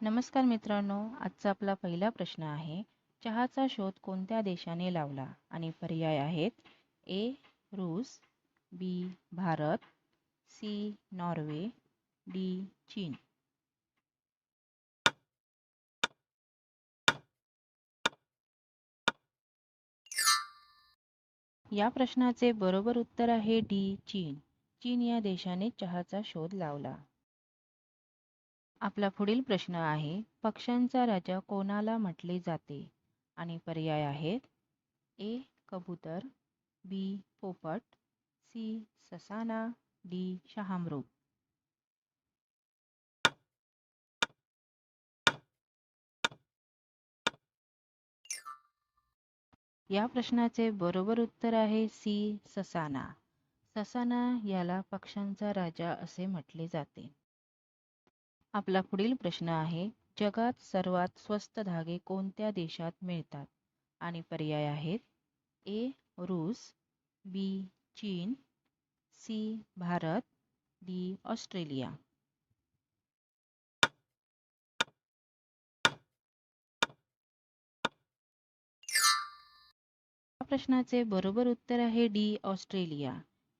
नमस्कार मित्रांनो आजचा आपला पहिला प्रश्न आहे चहाचा शोध कोणत्या देशाने लावला? आणि पर्याय आहेत ए रूस B Bharat C Norway D चीन. या प्रश्नाचे बरोबर उत्तर आहे डी चीन. चीन या देशाने चहाचा शोध लावला. आपला पुढील प्रश्न आहे पक्ष्यांचा राजा कोणाला म्हटले जाते? आणि पर्याय आहेत ए कबूतर बी पोपट सी ससाना डी शहामृग. या प्रश्नाचे बरोबर उत्तर आहे सी ससाना. ससाना याला पक्ष्यांचा राजा असे म्हटले जाते. आपला पुढील प्रश्न आहे जगात सर्वात स्वस्त धागे कोणत्या देशात मिळतात? आणि पर्याय आहेत ए रूस बी चीन सी भारत डी ऑस्ट्रेलिया. या प्रश्नाचे बरोबर उत्तर आहे डी ऑस्ट्रेलिया.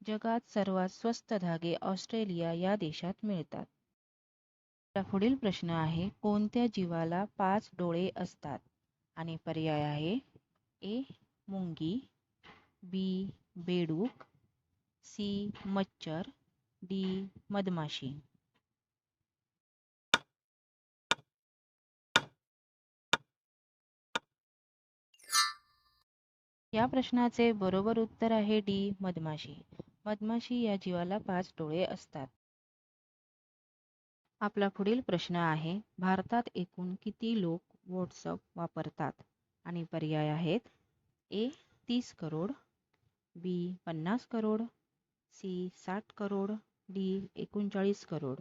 जगात सर्वात स्वस्त धागे ऑस्ट्रेलिया या देशात मिळतात. पुढील प्रश्न आहे कोणत्या जीवाला पाच डोळे असतात? आणि पर्याय आहे ए मुंगी बी बेडूक सी मच्छर डी मधमाशी. या प्रश्नाचे बरोबर उत्तर आहे डी मधमाशी. मधमाशी या जीवाला पाच डोळे असतात. आपला पुढील प्रश्न आहे भारतात एकूण किती लोक व्हॉट्सअप वापरतात? आणि पर्याय आहेत ए तीस करोड बी पन्नास करोड सी साठ करोड डी एकोणचाळीस करोड.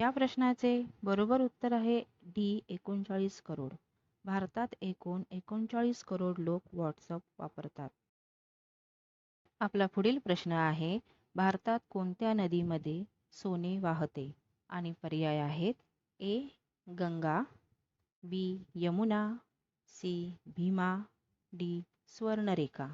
या प्रश्नाचे बरोबर उत्तर आहे डी एकोणचाळीस करोड. भारतात एकूण एकोणचाळीस करोड लोक व्हॉट्सअप वापरतात. आपला पुढील प्रश्न आहे भारतात कोणत्या नदीमध्ये सोने वाहते? आणि पर्याय आहेत A Ganga B Yamuna C Bhima D Swarnarekha.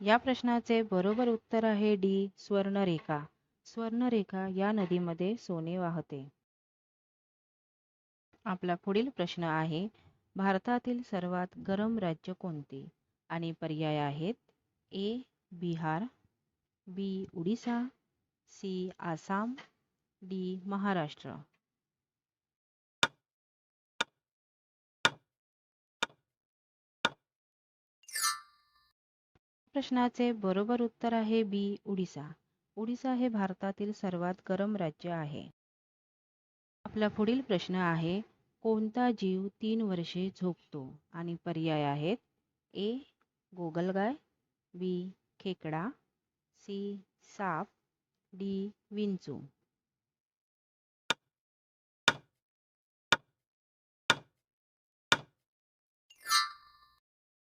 या प्रश्नाचे बरोबर उत्तर आहे डी स्वर्णरेखा. स्वर्णरेखा या नदीमध्ये सोने वाहते. आपला पुढील प्रश्न आहे भारतातील सर्वात गरम राज्य कोणते? आणि पर्याय आहेत A Bihar B Orissa C Assam D Maharashtra. प्रश्नाचे बरोबर उत्तर आहे बी उडीसा उडीसा हे भारतातील सर्वात गरम राज्य आहे. आपला पुढील प्रश्न आहे कोणता जीव तीन वर्षे झोपतो आणि पर्याय आहेत? ए गोगलगाय बी खेकडा सी साप डी विंचू.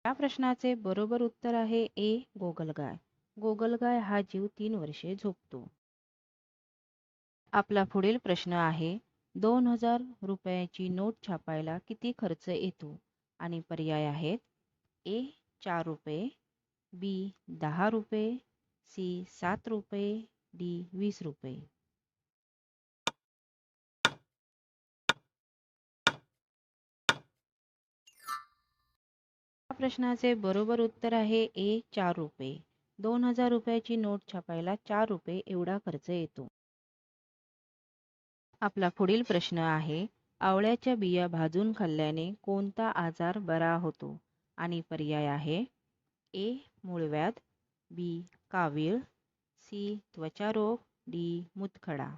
या प्रश्नाचे बरोबर उत्तर आहे ए गोगलगाय. गोगलगाय हा जीव तीन वर्षे झोपतो. आपला पुढील प्रश्न आहे दोन हजार रुपयाची नोट छापायला किती खर्च येतो? आणि पर्याय आहेत ए चार रुपये बी दहा रुपये सी सात रुपये डी वीस रुपये. प्रश्नाचे बरोबर उत्तर आहे ए चार रुपये. दोन हजार रुपयाची नोट छापायला चार रुपये एवढा खर्च येतो. आपला पुढील प्रश्न आहे आवळ्याच्या बिया भाजून खाल्ल्याने कोणता आजार बरा होतो? आणि पर्याय आहे ए मूळव्याध बी कावीळ सी त्वचारोग डी मुतखडा.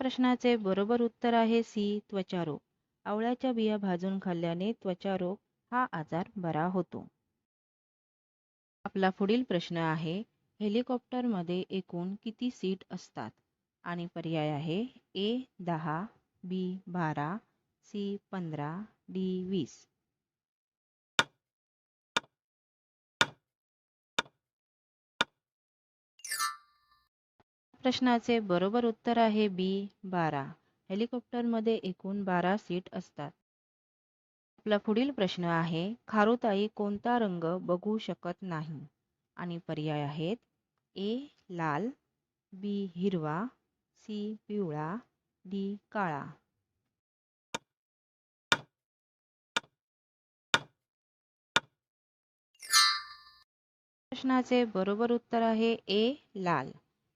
प्रश्नाचे बरोबर उत्तर आहे सी त्वचारोग आवळ्याच्या बिया भाजून खाल्ल्याने त्वचारोग हा आजार बरा होतो. आपला पुढील प्रश्न आहे हेलिकॉप्टरमध्ये एकूण किती सीट असतात? आणि पर्याय आहे ए दहा बी बारा सी पंधरा डी वीस. प्रश्नाचे बरोबर उत्तर आहे बी बारा. हेलिकॉप्टरमध्ये एकूण बारा सीट असतात. आपला पुढील प्रश्न आहे खारुताई कोणता रंग बघू शकत नाही? आणि पर्याय आहेत ए लाल बी हिरवा सी पिवळा डी काळा. प्रश्नाचे बरोबर उत्तर आहे ए लाल.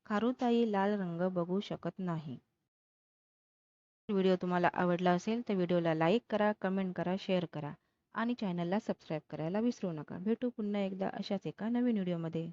खारुताई लाल रंग बघू शकत नाही. व्हिडिओ तुम्हाला आवडला असेल तर व्हिडिओला लाईक करा कमेंट करा शेअर करा आणि चॅनलला सबस्क्राईब करायला विसरू नका. भेटू पुन्हा एकदा अशाच एका नवीन व्हिडिओमध्ये.